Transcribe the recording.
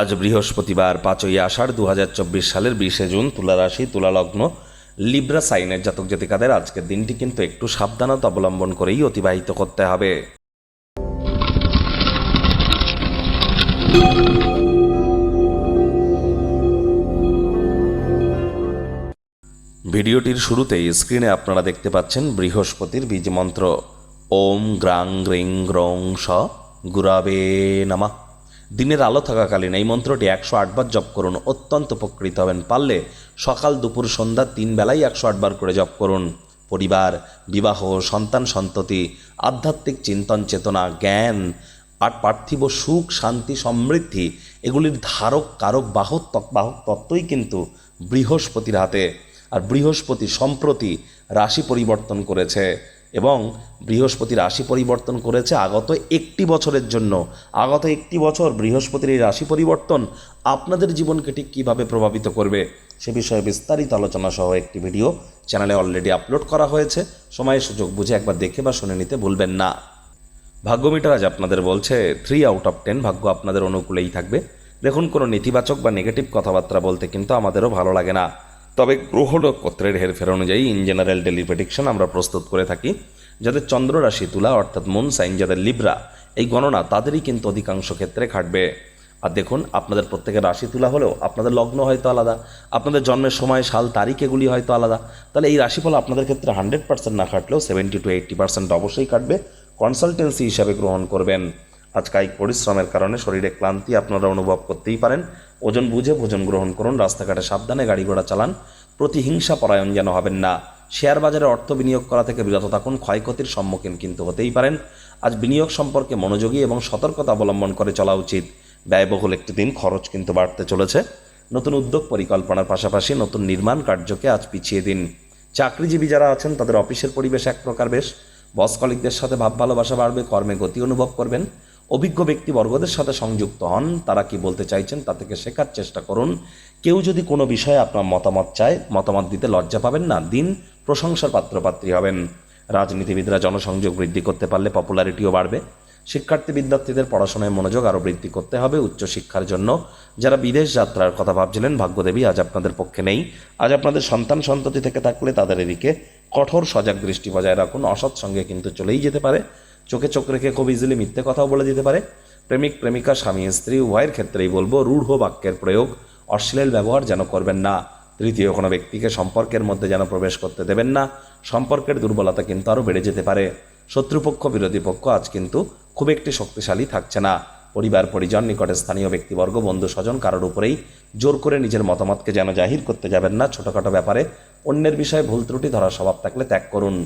আজ বৃহস্পতিবার পাঁচই আষাঢ় দু হাজার চব্বিশ সালের বিশে জুন তুলারাশি তুলালগ্ন লিব্রা সাইনের জাতক জাতিকাদের আজকের দিনটি কিন্তু একটু সাবধানতা অবলম্বন করেই অতিবাহিত করতে হবে। ভিডিওটির শুরুতেই স্ক্রিনে আপনারা দেখতে পাচ্ছেন বৃহস্পতির বীজ মন্ত্র। ওম গ্রাং গ্রিং গ্রং স গুরাবে নামা। দিনের আলো থাকাকালীন এই মন্ত্রটি একশো আটবার জপ করুন, অত্যন্ত উপকৃত হবেন। পারলে সকাল, দুপুর, সন্ধ্যা তিন বেলাই একশো আটবার করে জপ করুন। পরিবার, বিবাহ, সন্তান, সন্ততি, আধ্যাত্মিক চিন্তন, চেতনা, জ্ঞান, আর পার্থিব সুখ, শান্তি, সমৃদ্ধি, এগুলির ধারক, কারক, বাহক বাহক তত্ত্বই কিন্তু বৃহস্পতির হাতে। আর বৃহস্পতি সম্প্রতি রাশি পরিবর্তন করেছে। এবং বৃহস্পতির রাশি পরিবর্তন করেছে আগত একটি বছরের জন্য। আগত একটি বছর বৃহস্পতির এই রাশি পরিবর্তন আপনাদের জীবনকে ঠিক কীভাবে প্রভাবিত করবে সে বিষয়ে বিস্তারিত আলোচনা সহ একটি ভিডিও চ্যানেলে অলরেডি আপলোড করা হয়েছে। সময় সুযোগ বুঝে একবার দেখে বা শুনে নিতে ভুলবেন না। ভাগ্যমিটার আজ আপনাদের বলছে থ্রি আউট অফ টেন ভাগ্য আপনাদের অনুকূলেই থাকবে। দেখুন কোনো নেতিবাচক বা নেগেটিভ কথাবার্তা বলতে কিন্তু আমাদেরও ভালো লাগে না। তবে গ্রহ নক্ষত্রের হেরফের অনুযায়ী ইন জেনারেল ডেলি প্রেডিকশন আমরা প্রস্তুত করে থাকি। যাদের চন্দ্র রাশি তুলা, অর্থাৎ মুন সাইন যাদের লিব্রা এই গণনা তাদেরই কিন্তু অধিকাংশ ক্ষেত্রে খাটবে। আর দেখুন, আপনাদের প্রত্যেকের রাশি তুলা হলেও আপনাদের লগ্ন হয়তো আলাদা, আপনাদের জন্মের সময়, সাল, তারিখ এগুলি হয়তো আলাদা। তাহলে এই রাশিফল আপনাদের ক্ষেত্রে হান্ড্রেড পার্সেন্ট না খাটলেও সেভেন্টি টু এইট্টি পার্সেন্ট অবশ্যই কাটবে কনসালটেন্সি হিসাবে গ্রহণ করবেন। আজ কায়িক পরিশ্রমের কারণে শরীরে ক্লান্তি আপনারা অনুভব করতেই পারেন। ওজন বুঝে ভোজন গ্রহণ করুন, রাস্তাঘাটে সাবধানে গাড়ি ঘোড়া চালান, প্রতিহিংসা পরায়ণ যেন হবেন না। শেয়ার বাজারে অর্থ বিনিয়োগ করা থেকে বিরত থাকুন, ক্ষয়ক্ষতির সম্মুখীন কিন্তু হতেই পারেন। আজ বিনিয়োগ সম্পর্কে মনোযোগী এবং সতর্কতা অবলম্বন করে চলা উচিত। ব্যয়বহুল একটি দিন, খরচ কিন্তু বাড়তে চলেছে। নতুন উদ্যোগ পরিকল্পনার পাশাপাশি নতুন নির্মাণ কার্যকে আজ পিছিয়ে দিন। চাকরিজীবী যারা আছেন, তাদের অফিসের পরিবেশ এক প্রকার বেশ। বস কলিকদের সাথে ভাব ভালোবাসা বাড়বে, কর্মে গতি অনুভব করবেন। অভিজ্ঞ ব্যক্তিবর্গদের সাথে সংযুক্ত হন। তারা কি বলতে চাইছেন তা থেকে শেখার চেষ্টা করুন। কেউ যদি কোনো বিষয়ে আপনার মতামত চায়, মতামত দিতে লজ্জা পাবেন না। দিন প্রশংসার পাত্রপাত্রী হবেন। রাজনীতিবিদরা জনসংযোগ বৃদ্ধি করতে পারলে পপুলারিটিও বাড়বে। শিক্ষার্থী বিদ্যার্থীদের পড়াশোনায় মনোযোগ আরও বৃদ্ধি করতে হবে উচ্চশিক্ষার জন্য। যারা বিদেশ যাত্রার কথা ভাবছিলেন, ভাগ্যদেবী আজ আপনাদের পক্ষে নেই। আজ আপনাদের সন্তান সন্ততি থেকে থাকলে তাদের এদিকে কঠোর সজাগ দৃষ্টি বজায় রাখুন। অসৎ সঙ্গে কিন্তু চলেই যেতে পারে। চোখে চোখ রেখে খুব ইজিলি মিথ্যে কথাও বলে দিতে পারে। প্রেমিক, প্রেমিকা, স্বামী, স্ত্রী, উভয়ের ক্ষেত্রেই বলব, রূঢ় বাক্যের প্রয়োগ অশ্লীল ব্যবহার যেন করবেন না। তৃতীয়, কোনো ব্যক্তিকে সম্পর্কের মধ্যে যেন প্রবেশ করতে দেবেন না। সম্পর্কের দুর্বলতা কিন্তু আরও বেড়ে যেতে পারে। শত্রুপক্ষ, বিরোধী পক্ষ আজ কিন্তু খুব একটি শক্তিশালী থাকছে না। পরিবার, পরিজন, নিকটে স্থানীয় ব্যক্তিবর্গ, বন্ধু, স্বজন কারোর উপরেই জোর করে নিজের মতামতকে যেন জাহির করতে যাবেন না। ছোটোখাটো ব্যাপারে অন্যের বিষয়ে ভুল ত্রুটি ধরার স্বভাব থাকলে ত্যাগ করুন।